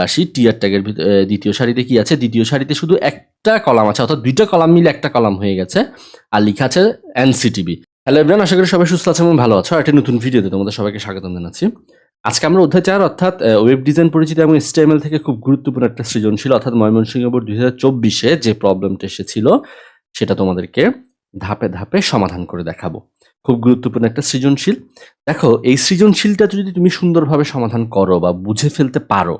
রাশি টিয়ার ট্যাগের দ্বিতীয় সারিতে কি আছে? দ্বিতীয় সারিতে শুধু একটা কলাম আছে, অর্থাৎ দুইটা কলাম মিলে একটা কলাম হয়ে গেছে, আর লেখা আছে এনসিটিভি হ্যালো এভরিওয়ান আশা করি সবাই সুস্থ আছে এবং ভালো আছো একটা নতুন ভিডিওতে তোমাদের সবাইকে স্বাগতম জানাচ্ছি। আজকে আমরা অধ্যায় চার, অর্থাৎ ওয়েব ডিজাইন পরিচিত এবং স্টেমেল থেকে খুব গুরুত্বপূর্ণ একটা সৃজনশীল, অর্থাৎ ময়মনসিংহ বোর্ড দুই হাজার চব্বিশে যে প্রবলেমটা এসেছিল, সেটা তোমাদেরকে ধাপে ধাপে সমাধান করে দেখাবো। খুব গুরুত্বপূর্ণ একটা সৃজনশীল। দেখো, এই সৃজনশীলটা যদি তুমি সুন্দরভাবে সমাধান করো বা বুঝে ফেলতে পারো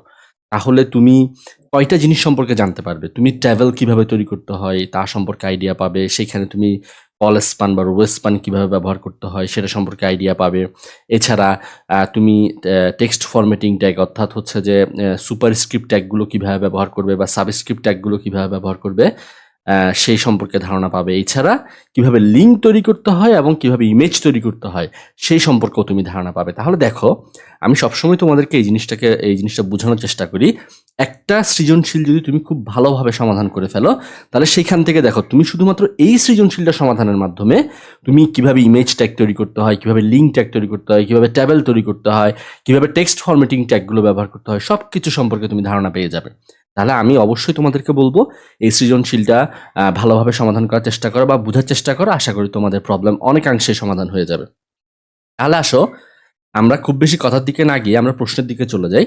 তাহলে তুমি কয়টা জিনিস সম্পর্কে জানতে পারবে? তুমি ট্রাভেল কীভাবে তৈরি করতে হয়, তা সম্পর্কে আইডিয়া পাবে, সেখানে তুমি কল স্পান বা রোব স্পান কীভাবে ব্যবহার করতে হয়, সেটা সম্পর্কে আইডিয়া পাবে। এছাড়া তুমি টেক্সট ফরম্যাটিং ট্যাগ অর্থাৎ হচ্ছে যে সুপার স্ক্রিপ্ট ট্যাগগুলো কীভাবে ব্যবহার করবে বা সাবস্ক্রিপ্ট ট্যাগগুলো কীভাবে ব্যবহার করবে সেই সম্পর্কে ধারণা পাবে। এছাড়া কীভাবে লিঙ্ক তৈরি করতে হয় এবং কীভাবে ইমেজ তৈরি করতে হয়, সেই সম্পর্কেও তুমি ধারণা পাবে। তাহলে দেখো, আমি সবসময় তোমাদেরকে এই জিনিসটাকে, এই জিনিসটা বোঝানোর চেষ্টা করি। একটা সৃজনশীল যদি তুমি খুব ভালোভাবে সমাধান করে ফেলো, তাহলে সেইখান থেকে দেখো, তুমি শুধুমাত্র এই সৃজনশীলটা সমাধানের মাধ্যমে তুমি কীভাবে ইমেজ ট্যাগ তৈরি করতে হয়, কীভাবে লিঙ্ক ট্যাগ তৈরি করতে হয়, কীভাবে ট্যাবেল তৈরি করতে হয়, কীভাবে টেক্সট ফরম্যাটিং ট্যাগগুলো ব্যবহার করতে হয় সব কিছু সম্পর্কে তুমি ধারণা পেয়ে যাবে। তাহলে আমি অবশ্যই তোমাদেরকে বলব, এই সৃজনশীলটা ভালোভাবে সমাধান করার চেষ্টা করো বা বোঝার চেষ্টা করো, আশা করি তোমাদের প্রবলেম অনেকাংশে সমাধান হয়ে যাবে। তাহলে আসো, আমরা খুব বেশি কথার দিকে না গিয়ে আমরা প্রশ্নের দিকে চলে যাই।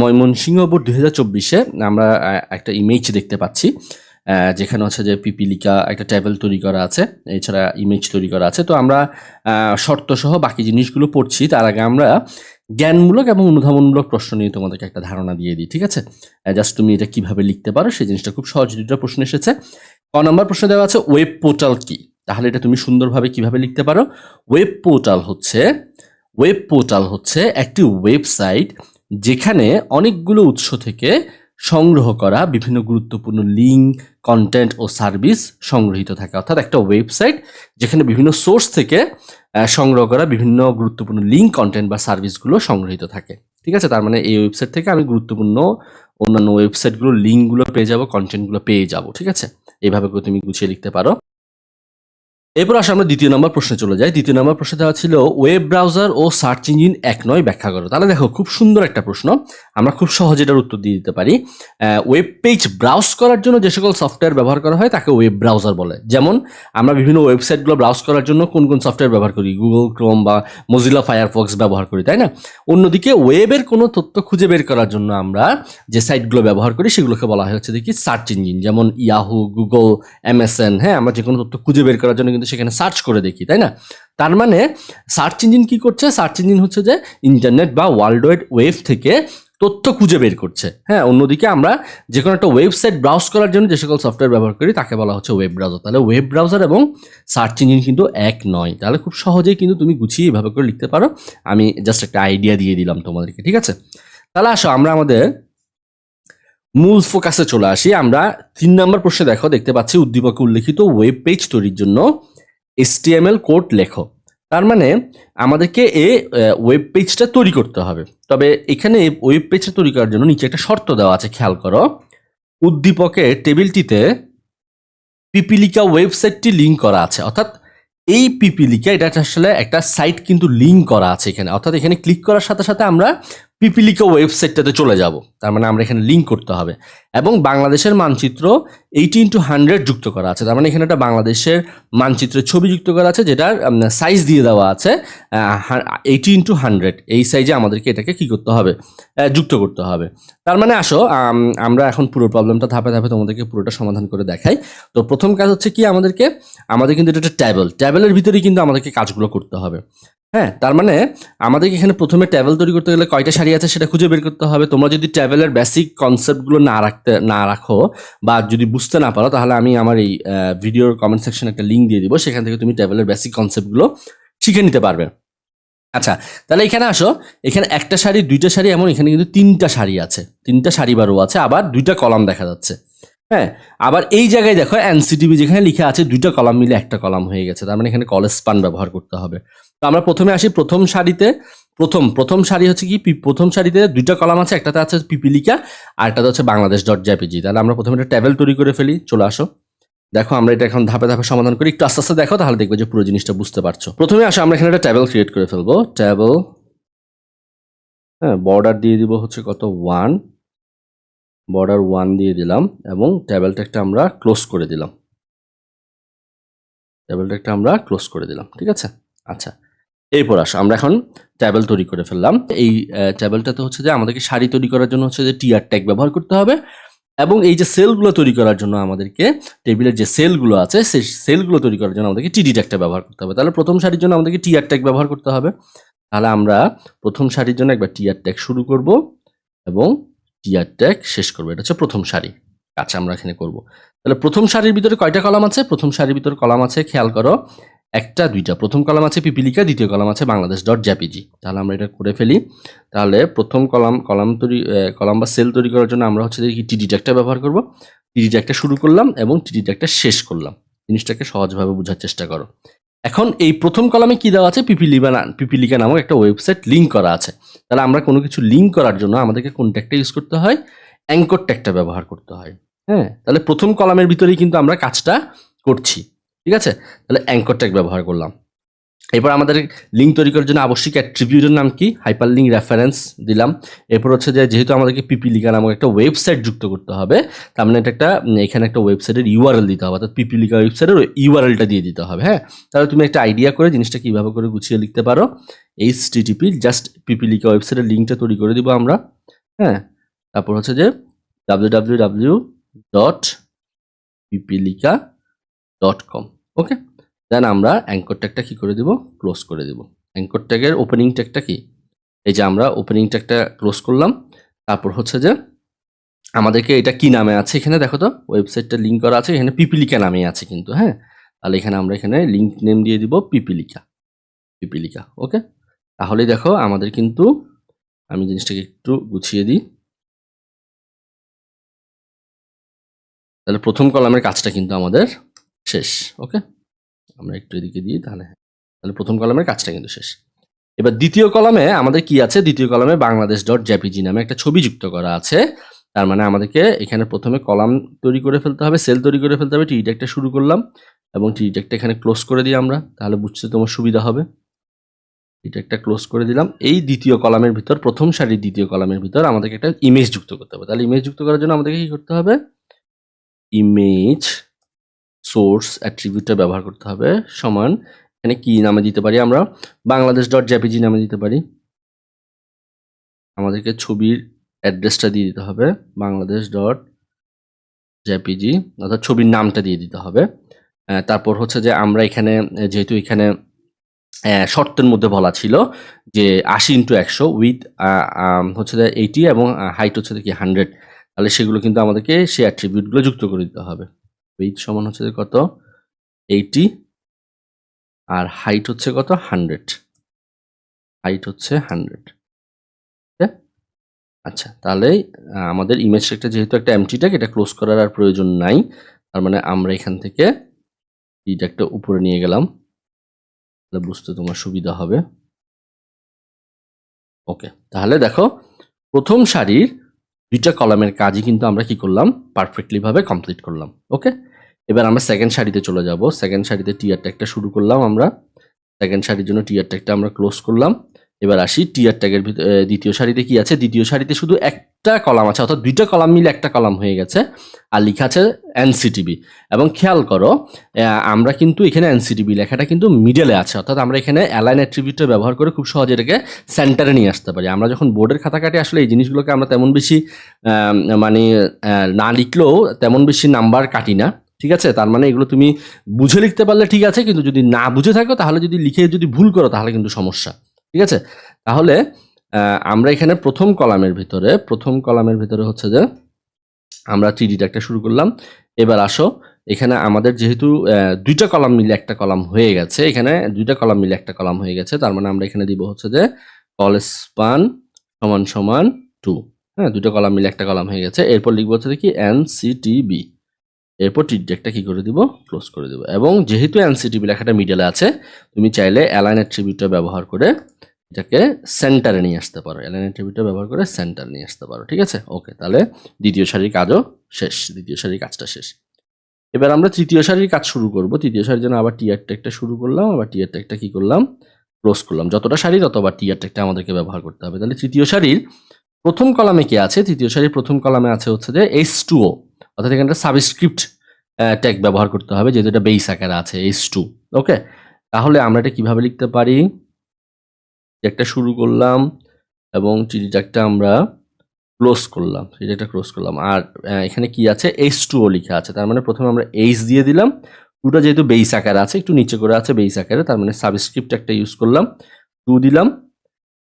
ময়মনসিংহ বোর্ড দুই হাজার চব্বিশে আমরা একটা ইমেজ দেখতে পাচ্ছি যেখানে হচ্ছে যে পিপিলিকা একটা ট্যাবেল তৈরি করা আছে, এছাড়া ইমেজ তৈরি করা আছে। তো আমরা শর্ত সহ বাকি জিনিসগুলো পড়ছি, তার আগে আমরা জ্ঞানমূলক এবং অনুধাবনমূলক প্রশ্ন নিয়ে তোমাদেরকে একটা ধারণা দিয়ে দিই, ঠিক আছে? জাস্ট তুমি এটা কীভাবে লিখতে পারো সেই জিনিসটা খুব সহজ দুটো প্রশ্ন এসেছে। ক নম্বর প্রশ্ন দেওয়া আছে ওয়েব পোর্টাল কি? তাহলে এটা তুমি সুন্দরভাবে কীভাবে লিখতে পারো? ওয়েব পোর্টাল হচ্ছে ওয়েব পোর্টাল হচ্ছে একটি ওয়েবসাইট যেখানে অনেকগুলো উৎস থেকে সংগ্রহ করা বিভিন্ন গুরুত্বপূর্ণ লিঙ্ক কন্টেন্ট ও সার্ভিস সংগ্রহীত থাকে। অর্থাৎ একটা ওয়েবসাইট যেখানে বিভিন্ন সোর্স থেকে সংগ্রহ করা বিভিন্ন গুরুত্বপূর্ণ লিঙ্ক কন্টেন্ট বা সার্ভিসগুলো সংগ্রহীত থাকে। ঠিক আছে? তার মানে এই ওয়েবসাইট থেকে আমি গুরুত্বপূর্ণ অন্যান্য ওয়েবসাইটগুলো লিঙ্কগুলো পেয়ে যাব কন্টেন্টগুলো পেয়ে যাব। ঠিক আছে? এইভাবে তুমি গুছিয়ে লিখতে পারো। এরপর আসলে আমরা দ্বিতীয় নম্বর প্রশ্নে চলে যাই। দ্বিতীয় নম্বর প্রশ্ন দেওয়া ছিল ওয়েব ব্রাউজার ও সার্চ ইঞ্জিন এক নয় ব্যাখ্যা করো। তাহলে দেখো, খুব সুন্দর একটা প্রশ্ন। আমরা খুব সহজে এটার উত্তর দিয়ে দিতে পারি। ওয়েব পেজ ব্রাউজ করার জন্য যে সকল সফটওয়্যার ব্যবহার করা হয়, তাকে ওয়েব ব্রাউজার বলে। যেমন, আমরা বিভিন্ন ওয়েবসাইটগুলো ব্রাউজ করার জন্য কোন কোন সফটওয়্যার ব্যবহার করি? গুগল ক্রোম বা মজিলা ফায়ারফক্স ব্যবহার করি, তাই না? অন্যদিকে ওয়েবের কোনো তথ্য খুঁজে বের করার জন্য আমরা যে সাইটগুলো ব্যবহার করি, সেগুলোকে বলা হচ্ছে দেখি সার্চ ইঞ্জিন যেমন ইয়াহু গুগল এমএসএন হ্যাঁ আমরা যে কোনো তথ্য খুঁজে বের করার জন্য কিন্তু সেখানে সার্চ করে দেখি, তাই না? তার মানে সার্চ ইঞ্জিন কি করছে? সার্চ ইঞ্জিন হচ্ছে যে ইন্টারনেট বা ওয়ার্ল্ড ওয়াইড ওয়েব থেকে তথ্য খুঁজে বের করছে। হ্যাঁ অন্যদিকে আমরা যে কোনো একটা ওয়েবসাইট ব্রাউজ করার জন্য যে সকল সফটওয়্যার ব্যবহার করি, তাকে বলা হচ্ছে ওয়েব ব্রাউজার তাহলে ওয়েব ব্রাউজার এবং সার্চ ইঞ্জিন কিন্তু এক নয়। তাহলে খুব সহজেই কিন্তু তুমি গুছিয়ে এভাবে করে লিখতে পারো। আমি জাস্ট একটা আইডিয়া দিয়ে দিলাম তোমাদেরকে, ঠিক আছে? তাহলে আসো, আমরা আমাদের মূল ফোকাসে চলে আসি। আমরা তিন নম্বর প্রশ্নে দেখো, দেখতে পাচ্ছি উদ্দীপকে উল্লেখিত ওয়েব পেজ তৈরির জন্য এসটিএমএল কোড লেখো। তার মানে আমাদেরকে এ ওয়েব পেজটা তৈরি করতে হবে। তবে এখানে ওয়েব পেজটা তৈরি করার জন্য নিচে একটা শর্ত দেওয়া আছে, খেয়াল করো। উদ্দীপকে টেবিলটিতে পিপিলিকা ওয়েবসাইটটি লিঙ্ক করা আছে। অর্থাৎ এই পিপিলিকা, এটা আসলে একটা সাইট কিন্তু লিঙ্ক করা আছে এখানে। অর্থাৎ এখানে ক্লিক করার সাথে সাথে আমরা পিপিলিকা ওয়েবসাইটটাতে চলে যাব। তার মানে আমরা এখানে লিঙ্ক করতে হবে। এবং বাংলাদেশের মানচিত্র এইটি ইন্টু হান্ড্রেড যুক্ত করা আছে। তার মানে এখানে একটা বাংলাদেশের মানচিত্রের ছবি যুক্ত করা আছে, যেটার সাইজ দিয়ে দেওয়া আছে। এইটি ইন্টু হান্ড্রেড এই সাইজে আমাদেরকে এটাকে কি করতে হবে? যুক্ত করতে হবে। তার মানে আসো আমরা এখন পুরো প্রবলেমটা ধাপে ধাপে তোমাদেরকে পুরোটা সমাধান করে দেখাই। তো প্রথম কাজ হচ্ছে কি আমাদেরকে, আমাদের কিন্তু এটা একটা ট্যাবেল ট্যাবেলের ভিতরেই কিন্তু আমাদেরকে কাজগুলো করতে হবে। হ্যাঁ তার মানে আমাদেরকে এখানে প্রথমে ট্যাবেল তৈরি করতে গেলে কয়টা শাড়ি আছে সেটা খুঁজে বের করতে হবে। তোমরা যদি ট্যাবেলের বেসিক কনসেপ্টগুলো না রাখতে, না রাখো বা যদি বুঝতে না পারো, তাহলে আমি আমার এই ভিডিওর কমেন্ট সেকশনে একটা লিঙ্ক দিয়ে দিব। সেখান থেকে তুমি ট্যাবেলের বেসিক কনসেপ্টগুলো শিখে নিতে পারবে। আচ্ছা তাহলে এখানে আসো। এখানে একটা শাড়ি, দুইটা শাড়ি, এমন এখানে কিন্তু তিনটা শাড়ি আছে। তিনটা শাড়ি বারো আছে, আবার দুইটা কলাম দেখা যাচ্ছে। হ্যাঁ আবার এই জায়গায় দেখো এনসিটিভি যেখানে লিখে আছে দুইটা কলাম মিলে একটা কলাম হয়ে গেছে, তার মানে এখানে কলেজ স্পান ব্যবহার করতে হবে। তো আমরা প্রথমে আসি প্রথম শাড়িতে প্রথম প্রথম শাড়ি হচ্ছে কি প্রথম সারিতে দুইটা কলাম আছে, একটাতে আছে পিপিলিকা আর একটাতে হচ্ছে বাংলাদেশ ডট জেপিজি তাহলে আমরা প্রথমে একটা ট্যাবেল তৈরি করে ফেলি, চলে আসো। দেখো আমরা এটা এখন ধাপে ধাপে সমাধান করি, একটু আস্তে আস্তে দেখো, তাহলে দেখবে যে পুরো জিনিসটা বুঝতে পারছ। প্রথমে আসো, আমরা এখানে একটা ট্যাবেল ক্রিয়েট করে ফেলব। ট্যাবেল হ্যাঁ বর্ডার দিয়ে দিব হচ্ছে কত? ওয়ান বর্ডার ওয়ান দিয়ে দিলাম এবং টেবিল ট্যাগটা আমরা ক্লোজ করে দিলাম। টেবিল ট্যাগটা আমরা ক্লোজ করে দিলাম, ঠিক আছে? আচ্ছা এরপর আসো, আমরা এখন ট্যাবেল তৈরি করে ফেললাম। এই ট্যাবেলটাতে হচ্ছে যে আমাদেরকে শাড়ি তৈরি করার জন্য হচ্ছে যে টিআর ট্যাগ ব্যবহার করতে হবে এবং এই যে সেলগুলো তৈরি করার জন্য আমাদেরকে টেবিলের যে সেলগুলো আছে, সেই সেলগুলো তৈরি করার জন্য আমাদেরকে টিডি ট্যাগটা ব্যবহার করতে হবে। তাহলে প্রথম শাড়ির জন্য আমাদেরকে টিআর ট্যাগ ব্যবহার করতে হবে। তাহলে আমরা প্রথম শাড়ির জন্য একবার টিআর ট্যাগ শুরু করব এবং টিআর ট্যাগ শেষ করব, এটা হচ্ছে প্রথম শাড়ি আচ্ছা আমরা এখানে করব। তাহলে প্রথম শাড়ির ভিতরে কয়টা কলাম আছে? প্রথম শাড়ির ভিতরে কলাম আছে, খেয়াল করো, একটা, দুইটা। প্রথম কলাম আছে পিপিলিকা, দ্বিতীয় কলাম আছে বাংলাদেশ ডট জ্যাপিজি তাহলে আমরা এটা করে ফেলি। তাহলে প্রথম কলাম কলাম তৈরি কলাম বা সেল তৈরি করার জন্য আমরা হচ্ছে কি টিডি ট্যাগটা ব্যবহার করব। টিডি ট্যাগটা শুরু করলাম এবং টিডি ট্যাগটা শেষ করলাম। জিনিসটাকে সহজভাবে বোঝার চেষ্টা করো। এখন এই প্রথম কলামে কি দেওয়া আছে? পিপিলিকা না পিপিলিকা নামক একটা ওয়েবসাইট লিঙ্ক করা আছে। তাহলে আমরা কোনো কিছু লিঙ্ক করার জন্য আমাদেরকে কোন ট্যাগটা ইউজ করতে হয়? অ্যাঙ্কর ট্যাগটা ব্যবহার করতে হয়। হ্যাঁ? তাহলে প্রথম কলামের ভিতরেই কিন্তু আমরা কাজটা করছি। ঠিক আছে? তাহলে অ্যাঙ্কর ট্যাগ ব্যবহার করলাম। এরপর আমাদের লিঙ্ক তৈরি করার জন্য আবশ্যিক অ্যাট্রিবিউটের নাম কি? হাইপার লিঙ্ক রেফারেন্স দিলাম। এরপর হচ্ছে যে যেহেতু আমাদেরকে পিপিলিকা নামক একটা ওয়েবসাইট যুক্ত করতে হবে, তার মানে এটা একটা এখানে একটা ওয়েবসাইটের ইউআরএল দিতে হবে। অর্থাৎ পিপিলিকা ওয়েবসাইটের ইউআরএলটা দিয়ে দিতে হবে হ্যাঁ? তাহলে তুমি একটা আইডিয়া করে জিনিসটা কীভাবে করে গুছিয়ে লিখতে পারো। এইচ টিটিপি জাস্ট পিপিলিকা ওয়েবসাইটের লিঙ্কটা তৈরি করে দিব আমরা হ্যাঁ? তারপর হচ্ছে যে W W W dot Pipilika dot com okay then আমরা অ্যাঙ্কর ট্যাগটা কী করে দিব? ক্লোজ করে দিব। অ্যাঙ্কর ট্যাগের ওপেনিং ট্যাগটা কি? এই যে আমরা ওপেনিং ট্যাগটা ক্লোজ করলাম। তারপর হচ্ছে যে আমাদেরকে এটা কি নামে আছে এখানে? দেখো তো ওয়েবসাইটটা লিঙ্ক করা আছে, এখানে পিপিলিকা নামে আছে কিন্তু হ্যাঁ? তাহলে এখানে আমরা এখানে লিঙ্ক নেম দিয়ে দিব পিপিলিকা। পিপিলিকা ওকে তাহলে দেখো, আমাদের কিন্তু আমি জিনিসটাকে একটু গুছিয়ে দিই। তাহলে প্রথম কলামের কাজটা কিন্তু আমাদের শেষ ওকে আমরা একটু এদিকে দিই, তাহলে হ্যাঁ। তাহলে প্রথম কলামের কাজটা কিন্তু শেষ। এবার দ্বিতীয় কলামে আমাদের কি আছে? দ্বিতীয় কলামে বাংলাদেশ ডট জ্যাপিজি নামে একটা ছবি যুক্ত করা আছে। তার মানে আমাদেরকে এখানে প্রথমে কলাম তৈরি করে ফেলতে হবে, সেল তৈরি করে ফেলতে হবে, টি ট্যাগটা শুরু করলাম এবং টি ট্যাগটা এখানে ক্লোজ করে দিই আমরা, তাহলে বুঝতে তোমার সুবিধা হবে। টি ট্যাগটা ক্লোজ করে দিলাম। এই দ্বিতীয় কলামের ভিতর, প্রথম সারির দ্বিতীয় কলামের ভিতর আমাদেরকে একটা ইমেজ যুক্ত করতে হবে। তাহলে ইমেজ যুক্ত করার জন্য আমাদেরকে কি করতে হবে? ইমেজ সোর্স অ্যাট্রিবিউটটা ব্যবহার করতে হবে সমান, এখানে কি নামে দিতে পারি আমরা? বাংলাদেশ ডট জেপিজি নামে দিতে পারি। আমাদেরকে ছবির অ্যাড্রেসটা দিয়ে দিতে হবে বাংলাদেশ ডট জেপিজি অর্থাৎ ছবির নামটা দিয়ে দিতে হবে। তারপর হচ্ছে যে আমরা এখানে, যেহেতু এখানে শর্তের মধ্যে বলা ছিল যে আশি ইন্টু একশো উইথ হচ্ছে যে এইটি এবং হাইট হচ্ছে কি হান্ড্রেড তাহলে সেগুলো কিন্তু আমাদেরকে সেই অ্যাট্রিবিউটগুলো যুক্ত করে দিতে হবে। উইথ সমান হচ্ছে যে কত? এইটি আর হাইট হচ্ছে কত? হান্ড্রেড হাইট হচ্ছে হান্ড্রেড আচ্ছা তাহলে আমাদের ইমেজ একটা যেহেতু একটা এমটি ট্যাগ এটা ক্লোজ করার আর প্রয়োজন নাই। তার মানে আমরা এখান থেকে এই ট্যাগটা উপরে নিয়ে গেলাম। তাহলে বুঝতে তোমার সুবিধা হবে। ওকে তাহলে দেখো, প্রথম সারির দুইটা কলামের কাজই কিন্তু আমরা কি করলাম? পারফেক্টলি ভাবে কমপ্লিট করলাম ওকে এবার আমরা সেকেন্ড শাড়িতে চলে যাব। সেকেন্ড শাড়িতে টিয়ার ট্যাগটা শুরু করলাম আমরা। সেকেন্ড শাড়ির জন্য টিয়ার ট্যাগটা আমরা ক্লোজ করলাম। এবার আসি টিয়ার ট্যাগের দ্বিতীয় সারিতে কি আছে? দ্বিতীয় সারিতে শুধু একটা কলাম আছে, অর্থাৎ দুইটা কলাম মিলে একটা কলাম হয়ে গেছে, আর লেখা আছে এনসিটিবি। এবং খেয়াল করো আমরা কিন্তু এখানে এনসিটিবি লেখাটা কিন্তু মিডলে আছে, অর্থাৎ আমরা এখানে অ্যালাইন অ্যাট্রিবিউটটা ব্যবহার করে খুব সহজে এটাকে সেন্টারে নিয়ে আসতে পারি। আমরা যখন বোর্ডের খাতা কাটি আসলে এই জিনিসগুলোকে আমরা তেমন বেশি মানে না লিখলেও তেমন বেশি নাম্বার কাটি না, ঠিক আছে? তার মানে এগুলো তুমি বুঝে লিখতে পারলে ঠিক আছে, কিন্তু যদি না বুঝে থাকো, তাহলে যদি লিখে যদি ভুল করো, তাহলে কিন্তু সমস্যা। ঠিক আছে? তাহলে আমরা এখানে প্রথম কলামের ভিতরে, প্রথম কলামের ভিতরে হচ্ছে যে, আমরা থ্রিডিটা একটা শুরু করলাম। এবার আসো, এখানে আমাদের যেহেতু দুইটা কলাম মিলে একটা কলাম হয়ে গেছে, এখানে দুইটা কলাম মিলে একটা কলাম হয়ে গেছে, তার মানে আমরা এখানে দিব হচ্ছে যে কল স্পান সমান সমান টু হ্যাঁ দুটো কলাম মিলে একটা কলাম হয়ে গেছে। এরপর লিখব হচ্ছে কি? এনসিটিবি এরপর টিডেকটা কি করে দিব? ক্লোজ করে দিব। এবং যেহেতু এনসিটিবি লেখাটা মিডলে আছে, তুমি চাইলে অ্যালাইন অ্যাট্রিবিউটটা ব্যবহার করে এটাকে সেন্টারে নিয়ে আসতে পারো। অ্যালাইন অ্যাট্রিবিউটটা ব্যবহার করে সেন্টারে নিয়ে আসতে পারো, ঠিক আছে? ওকে তাহলে দ্বিতীয় সারির কাজও শেষ, দ্বিতীয় সারির কাজটা শেষ। এবার আমরা তৃতীয় সারির কাজ শুরু করব। তৃতীয় সারির জন্য আবার টিয়ার ট্যাগটা শুরু করলাম, আবার টিয়ার ট্যাগটা কি করলাম? ক্লোজ করলাম। যতটা সারি ততবার টিয়ার ট্যাগটা আমাদেরকে ব্যবহার করতে হবে। তাহলে তৃতীয় সারির প্রথম কলামে কি আছে? তৃতীয় সারির প্রথম কলামে আছে হচ্ছে যে এইচ টু ও অর্থাৎ এখানে একটা সাবস্ক্রিপ্ট ট্যাগ ব্যবহার করতে হবে, যেহেতু এটা বেস আকারে আছে এইচ টু ওকে তাহলে আমরা এটা কীভাবে লিখতে পারি? একটা শুরু করলাম এবং চিঠি ট্যাগটা আমরা ক্লোজ করলাম চিঠি ট্যাগটা ক্লোজ করলাম। আর এখানে কি আছে? এইচ টু ও লিখা আছে, তার মানে প্রথমে আমরা এইচ দিয়ে দিলাম। টুটা যেহেতু বেস আকারে আছে, একটু নিচে করে আছে বেস আকারে, তার মানে সাবস্ক্রিপ্ট একটা ইউজ করলাম টু দিলাম,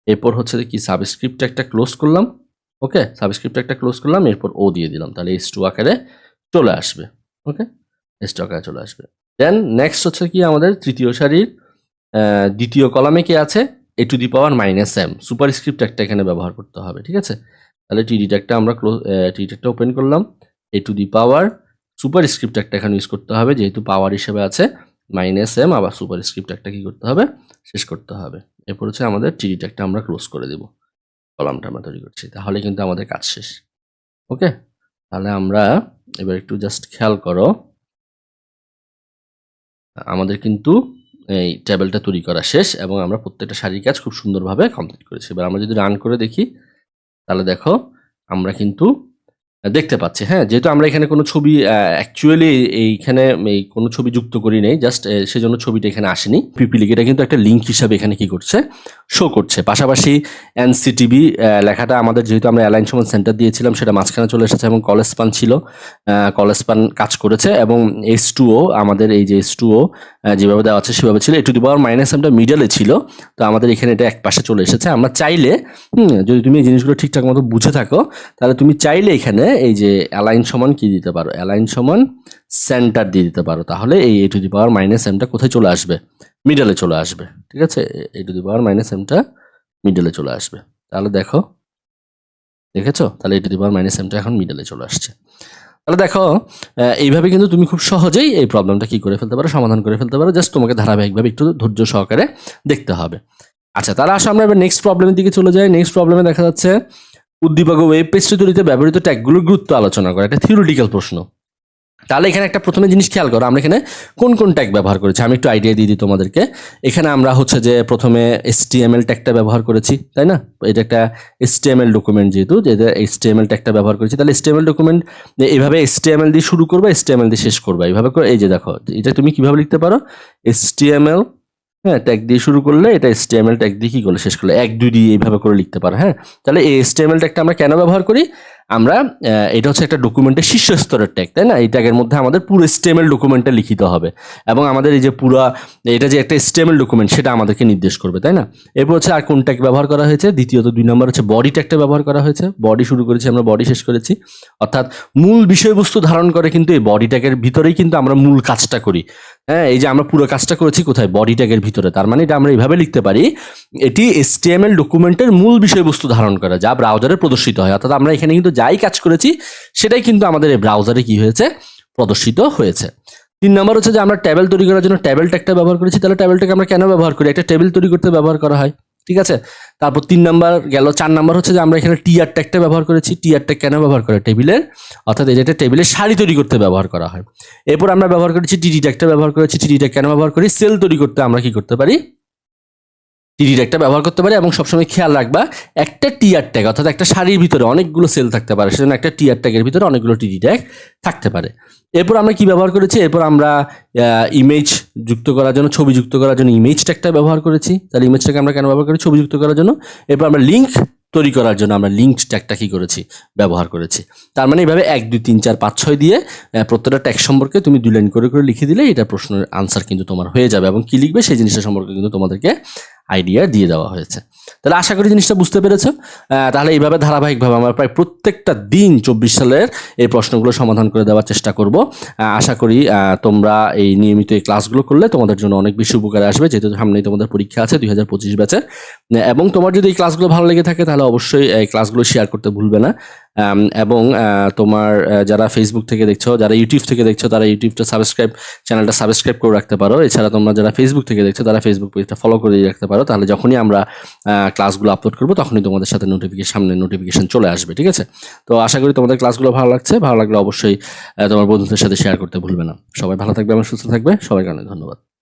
এরপর হচ্ছে কি? সাবস্ক্রিপ্ট একটা ক্লোজ করলাম। ওকে সাবস্ক্রিপ্ট একটা ক্লোজ করলাম, এরপর ও দিয়ে দিলাম। তাহলে এইচ টু আকারে চলে আসবে। ওকে এইচ টু আকারে চলে আসবে। দেন নেক্সট হচ্ছে কি আমাদের তৃতীয় সারির দ্বিতীয় কলামে কি আছে? A to the power minus M superscript একটা এখানে ব্যবহার করতে হবে, ঠিক আছে? তাহলে টিডি ট্যাগটা আমরা ক্লোজ টিডি ট্যাগটা ওপেন করলাম। A to the power superscript একটা এখানে ইউজ করতে হবে, যেহেতু পাওয়ার হিসেবে আছে। মাইনাস এম আবার সুপার স্ক্রিপ্ট একটা কি করতে হবে? শেষ করতে হবে। এরপর হচ্ছে আমাদের টিডি ট্যাগটা আমরা ক্লোজ করে দেব। কলামটা আমরা তৈরি করছি। তাহলে কিন্তু আমাদের কাজ শেষ। ওকে? তাহলে আমরা এবার একটু জাস্ট খেয়াল করো। আমাদের কিন্তু এই টেবিলটা তৈরি করা শেষ এবং আমরা প্রত্যেকটা শাড়ির কাজ খুব সুন্দরভাবে কমপ্লিট করেছি। এবার আমরা যদি রান করে দেখি, তাহলে দেখো আমরা কিন্তু দেখতে পাচ্ছি হ্যাঁ যেহেতু আমরা এখানে কোনো ছবি অ্যাকচুয়ালি এইখানে এই কোনো ছবি যুক্ত করি নেই জাস্ট সেজন্য ছবিটা এখানে আসেনি। পিপিলিক, এটা কিন্তু একটা লিঙ্ক হিসাবে এখানে কি করছে? শো করছে। পাশাপাশি এনসিটিভি লেখাটা আমাদের যেহেতু আমরা অ্যালাইন সমান সেন্টার দিয়েছিলাম, সেটা মাঝখানে চলে এসেছে এবং কলেজ পান ছিল কলেজ পান কাজ করেছে এবং এস টু ও আমাদের এই যে এস টু ও যেভাবে দেওয়া আছে সেভাবে ছিল। টু দি পাওয়ার মাইনাস এমটা মিডলে ছিল, তো আমাদের এখানে এটা এক পাশে চলে এসেছে। আমরা চাইলে যদি তুমি এই জিনিসগুলো ঠিকঠাক মতো বুঝে থাকো, তাহলে তুমি চাইলে এখানে এই যে অ্যালাইন সমান কি দিতে পারো? অ্যালাইন সমান সেন্টার দিয়ে দিতে পারো। তাহলে এই এ টু দি পাওয়ার মাইনাস এমটা কোথায় চলে আসবে? মিডলে চলে আসবে। ঠিক আছে? A to the power minus এমটা মিডলে চলে আসবে। তাহলে দেখো, দেখেছ? তাহলে এ টু দি পাওয়ার মাইনাস এমটা এখন মিডলে চলে আসছে। তাহলে দেখো এইভাবে কিন্তু তুমি খুব সহজেই এই প্রবলেমটা কি করে ফেলতে পারো, সমাধান করে ফেলতে পারো। জাস্ট তোমাকে ধারাবাহিকভাবে একটু ধৈর্য সহকারে দেখতে হবে। আচ্ছা তাহলে আসো আমরা এবার নেক্সট প্রবলেমের দিকে চলে যাই। নেক্সট প্রবলেমে দেখা যাচ্ছে উদ্দীপক ওয়েব পেজটি তৈরিতে ব্যবহৃত ট্যাগগুলোর গুরুত্ব আলোচনা করা। একটা থিওরিটিক্যাল প্রশ্ন। তাহলে এখানে একটা প্রথমে জিনিস খেয়াল করো, আমরা এখানে কোন কোন ট্যাগ ব্যবহার করেছি? আমি একটু আইডিয়া দিয়ে দিই তোমাদেরকে। এখানে আমরা হচ্ছে যে প্রথমে এসটিএমএল ট্যাগটা ব্যবহার করেছি, তাই না? এটা একটা এসটিএমএল ডকুমেন্ট যেহেতু যেটা এসটিএমএল ট্যাগটা ব্যবহার করেছি। তাহলে এসটিএমএল ডকুমেন্ট এইভাবে এসটিএমএল দিয়ে শুরু করবে এসটিএমএল দিয়ে শেষ করবে। এইভাবে করে, এই যে দেখো, এটা তুমি কীভাবে লিখতে পারো? এসটিএমএল হ্যাঁ ট্যাগ দিয়ে শুরু করলে এটা এসটিএমএল ট্যাগ দিয়ে কী করলে? শেষ করলে এক, দুই দিয়ে এইভাবে করে লিখতে পারো হ্যাঁ? তাহলে এই এসটিএমএল ট্যাগটা আমরা কেন ব্যবহার করি? আমরা এটা হচ্ছে একটা ডকুমেন্টের শীর্ষ স্তরের ট্যাগ তাই না? এই ট্যাগের মধ্যে আমাদের পুরো এসটিএমএল ডকুমেন্টটা লিখিত হবে। এবং আমাদের এই যে পুরো, এটা যে একটা এসটিএমএল ডকুমেন্ট সেটা আমাদেরকে নির্দেশ করবে, তাই না? এরপর হচ্ছে আর কোন ট্যাগ ব্যবহার করা হয়েছে? দ্বিতীয়ত দুই নম্বর হচ্ছে বডি ট্যাগটা ব্যবহার করা হয়েছে। বডি শুরু করেছি আমরা বডি শেষ করেছি। অর্থাৎ মূল বিষয়বস্তু ধারণ করে কিন্তু এই বডি ট্যাগের ভিতরেই কিন্তু আমরা মূল কাজটা করি। হ্যাঁ এই যে আমরা পুরো কাজটা করেছি কোথায়? বডি ট্যাগের ভিতরে। তার মানে এটা আমরা এইভাবে লিখতে পারি, এটি এসটিএমএল ডকুমেন্টের মূল বিষয়বস্তু ধারণ করে, যা ব্রাউজারে প্রদর্শিত হয়। অর্থাৎ আমরা এখানে কিন্তু যাই কাজ করেছি, সেটাই কিন্তু আমাদের এই ব্রাউজারে কি হয়েছে? প্রদর্শিত হয়েছে। তিন নম্বর হচ্ছে যে আমরা ট্যাবেল তৈরি করার জন্য ট্যাবেল ট্যাগটা ব্যবহার করেছি, তাহলে ট্যাবেলটাকে আমরা কেন ব্যবহার করি? একটা টেবিল তৈরি করতে ব্যবহার করা হয়, ঠিক আছে? তারপর তিন নাম্বার গেল, চার নাম্বার হচ্ছে যে আমরা এখানে টিআর ট্যাগটা ব্যবহার করেছি। টিআর ট্যাগ কেন ব্যবহার করে? টেবিলের অর্থাৎ এই একটা টেবিলের শাড়ি তৈরি করতে ব্যবহার করা হয়। এরপর আমরা ব্যবহার করেছি টিডি ট্যাগটা ব্যবহার করেছি। টিডি ট্যাগ কেন ব্যবহার করি? সেল তৈরি করতে আমরা কি করতে পারি? টিডি ট্যাগটা ব্যবহার করতে পারে এবং সবসময় খেয়াল রাখবা, একটা টিআর ট্যাগ, অর্থাৎ একটা শাড়ির ভিতরে অনেকগুলো সেল থাকতে পারে, সেজন্য একটা টিআর ট্যাগের ভিতরে অনেকগুলো টিডি ট্যাগ থাকতে পারে। এরপর আমরা কি ব্যবহার করেছি? এরপর আমরা ইমেজ যুক্ত করার জন্য, ছবি যুক্ত করার জন্য ইমেজ ট্যাগটা ব্যবহার করেছি। তাহলে ইমেজটাকে আমরা কেন ব্যবহার করি? ছবি যুক্ত করার জন্য। এরপর আমরা লিঙ্ক তৈরি করার জন্য আমরা লিঙ্ক ট্যাগটা কি করেছি? ব্যবহার করেছি। তার মানে এইভাবে এক, দুই, তিন, চার, পাঁচ, ছয় দিয়ে প্রত্যেকটা ট্যাগ সম্পর্কে তুমি দুই লাইন করে করে লিখে দিলে এটা প্রশ্নের আনসার কিন্তু তোমার হয়ে যাবে এবং কি লিখবে সেই জিনিসটা সম্পর্কে কিন্তু তোমাদেরকে আইডিয়া দিয়ে দেওয়া হয়েছে। তাহলে আশা করি জিনিসটা বুঝতে পেরেছ। তাহলে এইভাবে ধারাবাহিকভাবে আমরা প্রায় প্রত্যেকটা দিন চব্বিশ সালের এই প্রশ্নগুলো সমাধান করে দেওয়ার চেষ্টা করব। আশা করি তোমরা এই নিয়মিত এই ক্লাসগুলো করলে তোমাদের জন্য অনেক বেশি উপকারে আসবে। যেহেতু সামনেই তোমাদের পরীক্ষা আছে দুই হাজার পঁচিশ ব্যাচে এবং তোমার যদি এই ক্লাসগুলো ভালো লেগে থাকে, তাহলে অবশ্যই এই ক্লাসগুলো শেয়ার করতে ভুলবে না। এবং তোমার যারা ফেসবুক থেকে দেখছ, যারা ইউটিউব থেকে দেখছ, তারা ইউটিউবটা সাবস্ক্রাইব চ্যানেলটা সাবস্ক্রাইব করে রাখতে পারো। এছাড়া তোমরা যারা ফেসবুক থেকে দেখছ, তারা ফেসবুক পেজটা ফলো করে রাখতে পারো। তাহলে যখনই আমরা ক্লাসগুলো আপলোড করব, তখনই তোমাদের সাথে নোটিফিকেশন সামনে নোটিফিকেশন চলে আসবে, ঠিক আছে? তো আশা করি তোমাদের ক্লাসগুলো ভালো লাগছে। ভালো লাগলে অবশ্যই তোমার বন্ধুদের সাথে শেয়ার করতে ভুলবে না। সবাই ভালো থাকবে এবং সুস্থ থাকবে। সবাইকে অনেক ধন্যবাদ।